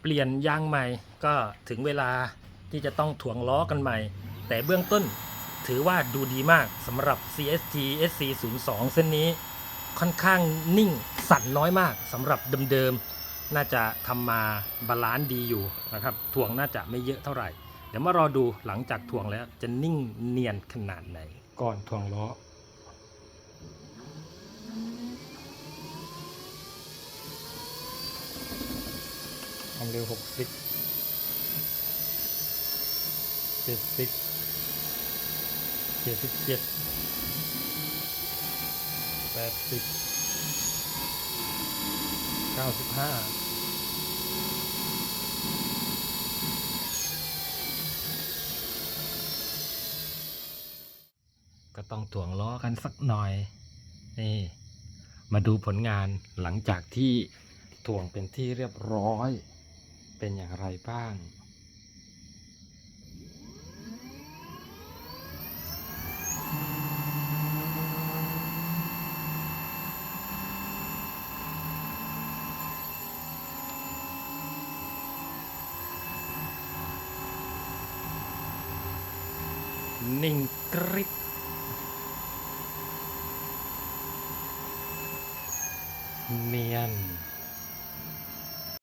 เปลี่ยนยางใหม่ก็ถึงเวลาที่จะต้องถ่วงล้อกันใหม่ แต่เบื้องต้นถือว่าดูดีมากสำหรับ CST SC 0 2 เส้นนี้ค่อนข้างนิ่งสั่นน้อยมากสำหรับเดิมๆ น่าจะทำมาบาลานซ์ดีอยู่นะครับถ่วงน่าจะไม่เยอะเท่าไหร่ เดี๋ยวมารอดูหลังจากถ่วงแล้วจะนิ่งเนียนขนาดไหน ก่อนถ่วงล้อ ความเร็วหกสิบเจ็ดสิบเจ็ดสิบเจ็ดแปดสิบเก้าสิบห้าก็ต้องถ่วงล้อกันสักหน่อย นี่ มาดูผลงานหลังจากที่ถ่วงเป็นที่เรียบร้อย เป็นอย่างไรบ้าง นิ่งกริบเนียน